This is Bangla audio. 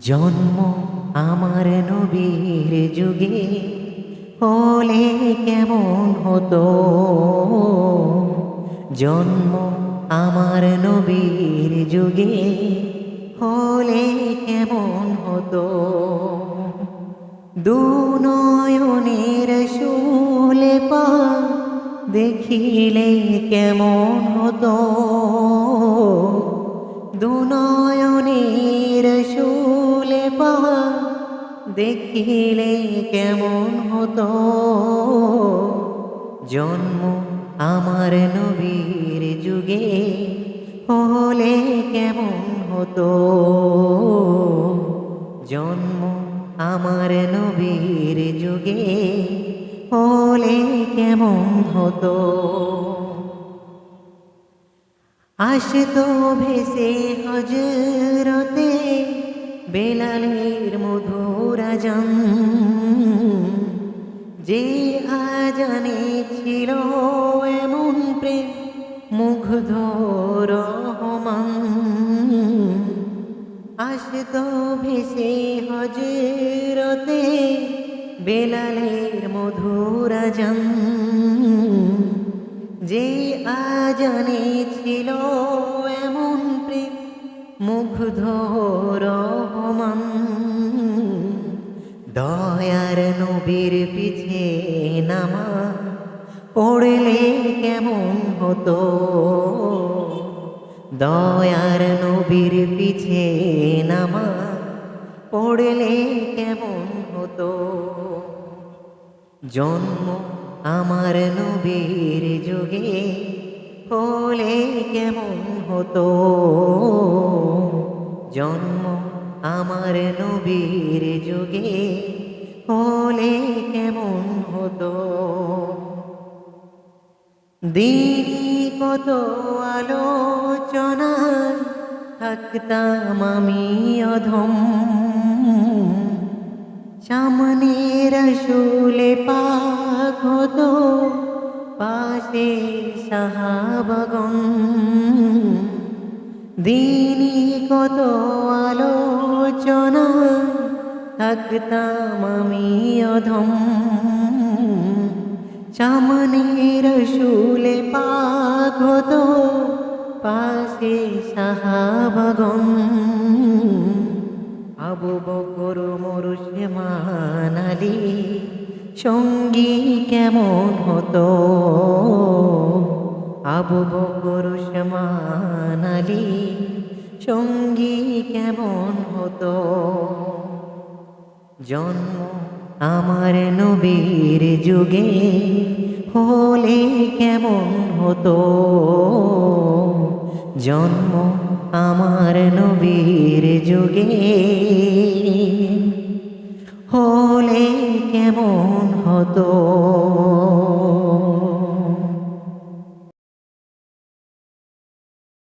জন্ম আমার নবীর যুগে, হলে কেমন হতো? জন্ম আমার নবীর যুগে, হলে কেমন হতো? দু নয়নের শুলে পা দেখিলে কেমন হতো? দুনয়নের শুলে পা দেখিলে কেমন হতো? জন্ম আমার নবীর যুগে হলে কেমন হতো? জন্ম আমার নবীর যুগে হলে কেমন হতো? আসতো ভেসে হজরতে বেলালের মধুরা জান যে আজানে ছিল এমন প্রেম মুগ্ধ রহমান। আসতো ভেসে হজরতে বেলালের মধুরা জান যে আজানে ছিল এমন প্রেম, মুগ্ধ রহমান। দয়ার নবীর পিছে নামা, পড়লে কেমন হতো? দয়ার নবীর পিছে নামা, পড়লে কেমন হতো? জন্ম আমার নবীর যুগে হলে কেমন হতো? জন্ম আমার নবীর যুগে হলে কেমন হতো? দিনই কত আলোচনা থাকতাম আমি অধম। সামনে রসুলে পাক হতো পাশে সাহাবগণ। দিনই কত আলোচনা থাকতাম আমি অধম। সামনে রসুলে পাক হতো পাশে সাহাবগণ। আবু বকর মরুষে মানালি সঙ্গী কেমন হতো? আবু বকর মানালি সঙ্গী কেমন হতো? জন্ম আমার নবীর যুগে হলে কেমন হতো? জন্ম আমার নবীর যুগে হলে কেমন হতো